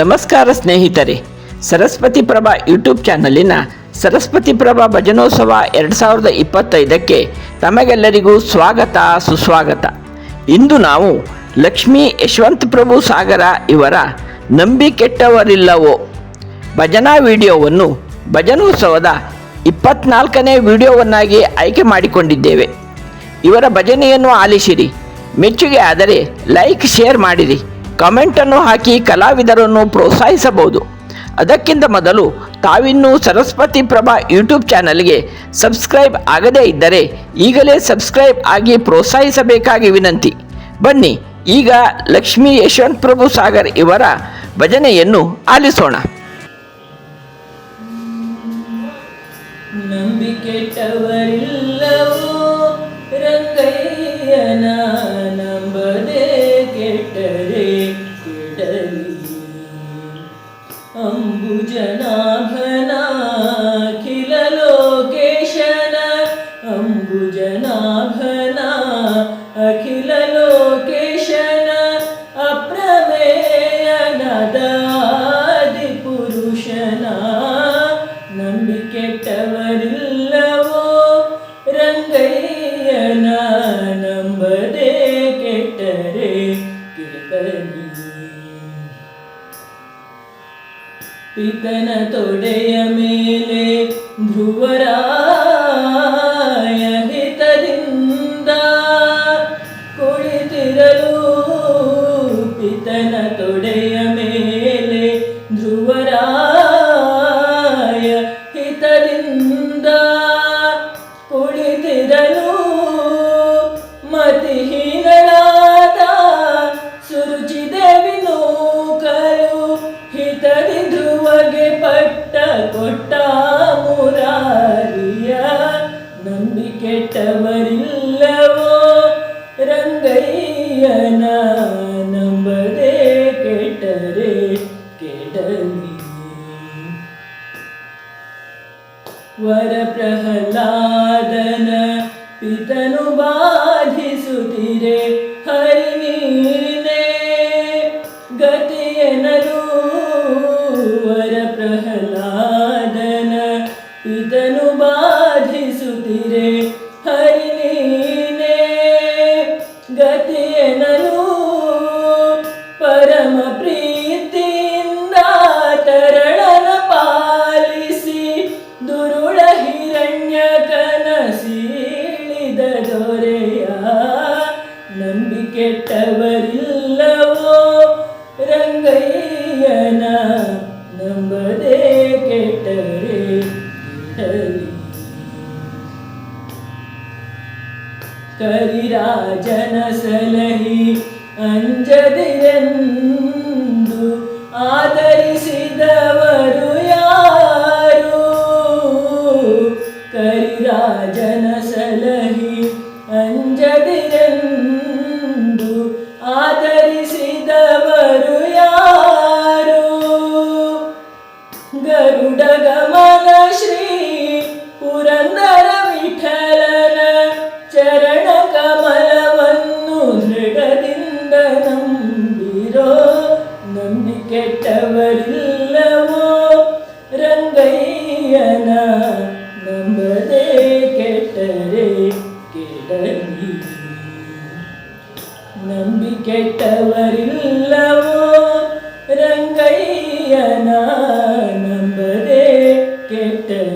ನಮಸ್ಕಾರ ಸ್ನೇಹಿತರೆ ಸರಸ್ವತಿ ಪ್ರಭಾ ಯೂಟ್ಯೂಬ್ ಚಾನಲಿನ ಸರಸ್ವತಿ ಪ್ರಭಾ ಭಜನೋತ್ಸವ ಎರಡು ಸಾವಿರದ ಇಪ್ಪತ್ತೈದಕ್ಕೆ ತಮಗೆಲ್ಲರಿಗೂ ಸ್ವಾಗತ ಸುಸ್ವಾಗತ ಇಂದು ನಾವು ಲಕ್ಷ್ಮೀ ಯಶವಂತ ಪ್ರಭು ಸಾಗರ ಇವರ ನಂಬಿ ಕೆಟ್ಟವರಿಲ್ಲವೋ ಭಜನಾ ವಿಡಿಯೋವನ್ನು ಭಜನೋತ್ಸವದ ಇಪ್ಪತ್ನಾಲ್ಕನೇ ವಿಡಿಯೋವನ್ನಾಗಿ ಆಯ್ಕೆ ಮಾಡಿಕೊಂಡಿದ್ದೇವೆ ಇವರ ಭಜನೆಯನ್ನು ಆಲಿಸಿರಿ ಮೆಚ್ಚುಗೆ ಆದರೆ ಲೈಕ್ ಶೇರ್ ಮಾಡಿರಿ ಕಮೆಂಟನ್ನು ಹಾಕಿ ಕಲಾವಿದರನ್ನು ಪ್ರೋತ್ಸಾಹಿಸಬಹುದು ಅದಕ್ಕಿಂತ ಮೊದಲು ತಾವಿನ್ನೂ ಸರಸ್ವತಿ ಪ್ರಭಾ ಯೂಟ್ಯೂಬ್ ಚಾನಲ್ಗೆ ಸಬ್ಸ್ಕ್ರೈಬ್ ಆಗದೇ ಇದ್ದರೆ ಈಗಲೇ ಸಬ್ಸ್ಕ್ರೈಬ್ ಆಗಿ ಪ್ರೋತ್ಸಾಹಿಸಬೇಕಾಗಿ ವಿನಂತಿ ಬನ್ನಿ ಈಗ ಲಕ್ಷ್ಮೀ ಯಶವಂತ್ ಪ್ರಭು ಸಾಗರ್ ಇವರ ಭಜನೆಯನ್ನು ಆಲಿಸೋಣ ರಂಗಯ್ಯನ ಕದಾದಿ ಪುರುಷನ ನಂಬಿಕೆಟ್ಟವರಿಲ್ಲವೋ ರಂಗಯ್ಯನ ನಂಬದೆ ಕೆಟ್ಟರೆ ಕೇಳಲಿ ಪಿತನ ತೊಡೆಯ ಮೇಲೆ ಧ್ರುವರಾಯ ಹಿತದಿಂದ ಕುಳಿತಿರಲು ಪಿತನ ಮದಿಹೀನಳಾದ ಸುರುಚಿದೆ ವಿನೂಕಲು ಹಿತದಿ ಧ್ರುವಗೆ ಪಟ್ಟ ಕೊಟ್ಟ ಮುರಾರಿಯ ನಂಬಿ ಕೆಟ್ಟವರಿಲ್ಲವೋ ರಂಗಯ್ಯನ ನಂಬದೆ ಕೆಟ್ಟರೆ ಕೆಡಲಿ ವರ ಪ್ರಹ್ಲಾದನ ಪಿತನು ಬಾಧಿ ಸುತಿರೆ ಹರಿನೀನೆ ಗತಿಯನರು ವರ ಪ್ರಹ್ಲಾದನ ಇದನು ಬಾಧಿಸುತ್ತಿರೆ കരിരാജന സലഹി അഞ്ചതിരന്തു ആദരിസിതവരു യാരു കരിരാജന സലഹി അഞ്ചതിരൻ ഗരുഡഗമന ശ്രീ പുരന്തര വിഠലന ചരണ കമല വന്നു നൃഗതിന്ദിരോ കേട്ടവരില്ലവോ രംഗയ്യന നമ്പതേ കേട്ടരേ കേടീ നമ്പി കേട്ടവരില്ലവോ ರಂಗಯ್ಯನ ನಂಬದೆ ಕೆಟ್ಟ